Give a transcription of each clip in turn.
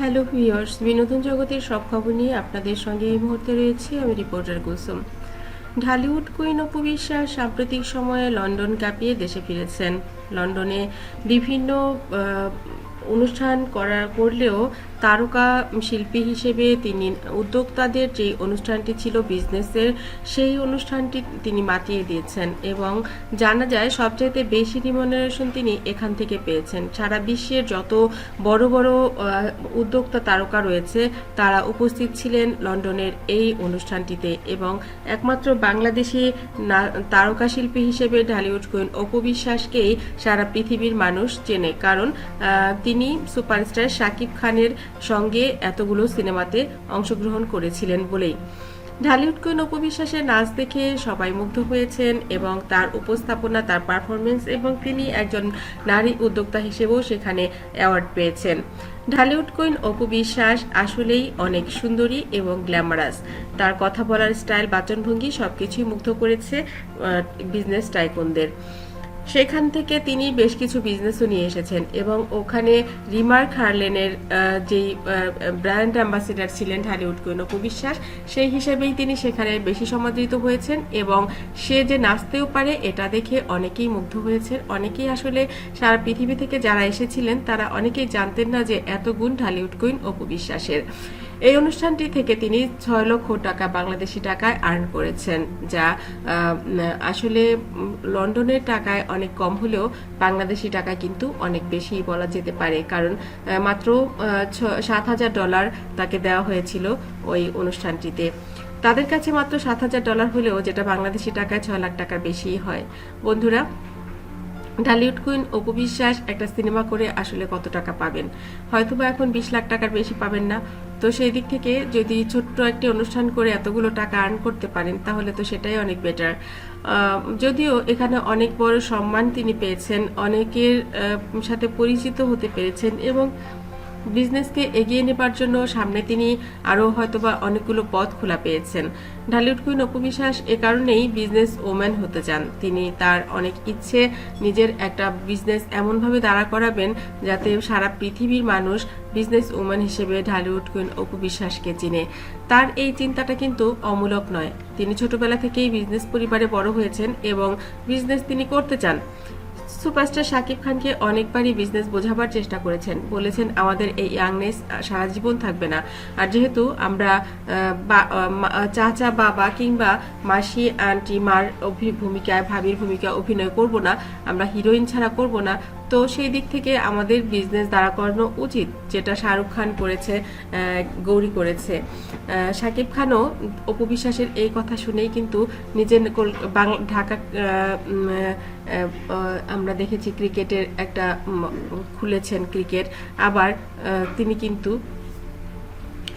Hello viewers বিনোদন জগতের সব খবর নিয়ে আপনাদের সঙ্গে এই মুহূর্তে রয়েছে আমি রিপোর্টার কুসুম। ঢালিউড কুইন অপু বিশ্বাস সাম্প্রতিক সময়ে লন্ডন কাঁপিয়ে দেশে ফিরেছেন। লন্ডনে বিভিন্ন অনুষ্ঠান করা, করলেও তারকা শিল্পী হিসেবে তিনি উদ্যোক্তাদের যে অনুষ্ঠানটি ছিল বিজনেসের, সেই অনুষ্ঠানটি তিনি মাতিয়ে দিয়েছেন এবং জানা যায় সবচাইতে বেশি রিমনারেশন তিনি এখান থেকে পেয়েছেন। সারা বিশ্বের যত বড় বড় উদ্যোক্তা তারকা রয়েছে, তারা উপস্থিত ছিলেন লন্ডনের এই অনুষ্ঠানটিতে এবং একমাত্র বাংলাদেশি তারকা শিল্পী হিসেবে ঢালিউড কুইন অপু বিশ্বাসকেই সারা পৃথিবীর মানুষ চেনে। কারণ তিনি সুপারস্টার শাকিব খানের সঙ্গে এতগুলো সিনেমাতে অংশগ্রহণ করেছিলেন বলেই। ঢালিউড কুইন অপু বিশ্বাসের নাচ দেখে সবাই মুগ্ধ হয়েছেন এবং তার উপস্থাপনা, তার পারফরমেন্স এবং তিনি একজন নারী উদ্যোক্তা হিসেবেও সেখানে অ্যাওয়ার্ড পেয়েছেন। ঢালিউড কুইন অপু বিশ্বাস আসলেই অনেক সুন্দরী এবং গ্ল্যামারাস। তার কথা বলার স্টাইল, বাচনভঙ্গি সবকিছুই মুগ্ধ করেছে বিজনেস টাইকুনদের। সেখান থেকে তিনি বেশ কিছু বিজনেসও নিয়ে এসেছেন এবং ওখানে রিমার্ক হার্লেনের যেই ব্র্যান্ড অ্যাম্বাসিডার ছিলেন ঢালিউড কুইন অপু বিশ্বাস সেই হিসেবেই তিনি সেখানে বেশি সমাদৃত হয়েছেন এবং সে যে নাচতেও পারে এটা দেখে অনেকেই মুগ্ধ হয়েছেন। অনেকেই আসলে সারা পৃথিবী থেকে যারা এসেছিলেন তারা অনেকেই জানতেন না যে এত গুণ ঢালিউড কুইন অপু বিশ্বাসের এই অনুষ্ঠানটি থেকে তিনি ছয় লক্ষ টাকা বাংলাদেশি টাকায় আর্ন করেছেন, যা আসলে লন্ডনের টাকায় অনেক কম হলেও বাংলাদেশি টাকায় কিন্তু অনেক বেশি বলা যেতে পারে। কারণ মাত্র সাত হাজার ডলার তাকে দেওয়া হয়েছিল ওই অনুষ্ঠানটিতে। তাদের কাছে মাত্র সাত হাজার ডলার হলেও যেটা বাংলাদেশি টাকায় ছয় লাখ টাকার বেশি হয়। বন্ধুরা, ঢালিউড কুইন অপু বিশ্বাস একটা সিনেমা করে আসলে কত টাকা পাবেন? হয়তোবা এখন বিশ লাখ টাকার বেশি পাবেন না। তো সেই দিক থেকে যদি ছোট্ট একটি অনুষ্ঠান করে এতগুলো টাকা আর্ন করতে পারেন, তাহলে তো সেটাই অনেক বেটার যদিও এখানে অনেক বড় সম্মান তিনি পেয়েছেন, অনেকের সাথে পরিচিত হতে পেরেছেন এবং বিজনেসকে এগিয়ে নেবার জন্য সামনে তিনি আরও হয়তোবা অনেকগুলো পথ খোলা পেয়েছেন। ঢালিউড কুইন অপু বিশ্বাস এ কারণেই বিজনেস ওম্যান হতে চান। তিনি তার অনেক ইচ্ছে নিজের একটা বিজনেস এমনভাবে দাঁড়া করাবেন যাতে সারা পৃথিবীর মানুষ বিজনেস ওম্যান হিসেবে ঢালিউড কুইন অপু বিশ্বাসকে চিনে। তার এই চিন্তাটা কিন্তু অমূলক নয়। তিনি ছোটবেলা থেকেই বিজনেস পরিবারে বড় হয়েছেন এবং বিজনেস তিনি করতে চান। সুপারস্টার শাকিব খানকে অনেকবারই বিজনেস বোঝাবার চেষ্টা করেছেন। বলেছেন, আমাদের এই ইয়াংনেস সারা জীবন থাকবে না। আর যেহেতু আমরা চাচা, বাবা কিংবা মাসি, আন্টি, মার ভূমিকায়, ভাবির ভূমিকা অভিনয় করব না, আমরা হিরোইন ছাড়া করব না। তো সেই দিক থেকে আমাদের বিজনেস দাঁড়া করানো উচিত, যেটা শাহরুখ খান করেছে গৌরী করেছে। শাকিব খানও অপবিশ্বাসের এই কথা শুনেই কিন্তু নিজের ঢাকা আমরা দেখেছি ক্রিকেটের একটা খুলেছেন ক্রিকেট। আবার তিনি কিন্তু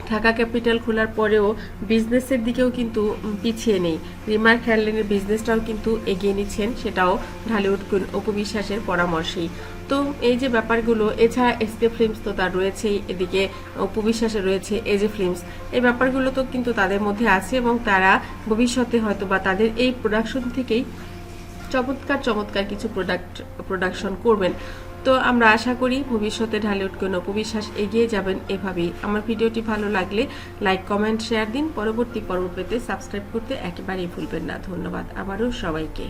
ঢাকা ক্যাপিটাল খোলার পরেও বিজনেসের দিকেও কিন্তু পিছিয়ে নেই। রিমার হ্যান্ডলিনের বিজনেসটাও কিন্তু এগিয়ে নিচ্ছেন, সেটাও ঢালিউড উপবিশ্বাসের পরামর্শেই। তো এই যে ব্যাপারগুলো, এছাড়া এসকে ফিল্মস তো তার রয়েছেই, এদিকে অপু বিশ্বাসের রয়েছে এজে ফিল্মস এই ব্যাপারগুলো তো কিন্তু তাদের মধ্যে আছে এবং তারা ভবিষ্যতে হয়তো বা তাদের এই প্রোডাকশন থেকেই চমৎকার চমৎকার কিছু প্রোডাক্ট প্রোডাকশন করবেন। তো আমরা আশা করি ভবিষ্যতে ঢালে উঠকে অপবিশ্বাস এগিয়ে যাবেন এভাবেই। আমার ভিডিওটি ভালো লাগলে লাইক কমেন্ট শেয়ার দিন। পরবর্তী পর্ব পেতে সাবস্ক্রাইব করতে একেবারেই ভুলবেন না। ধন্যবাদ আবারও সবাইকে।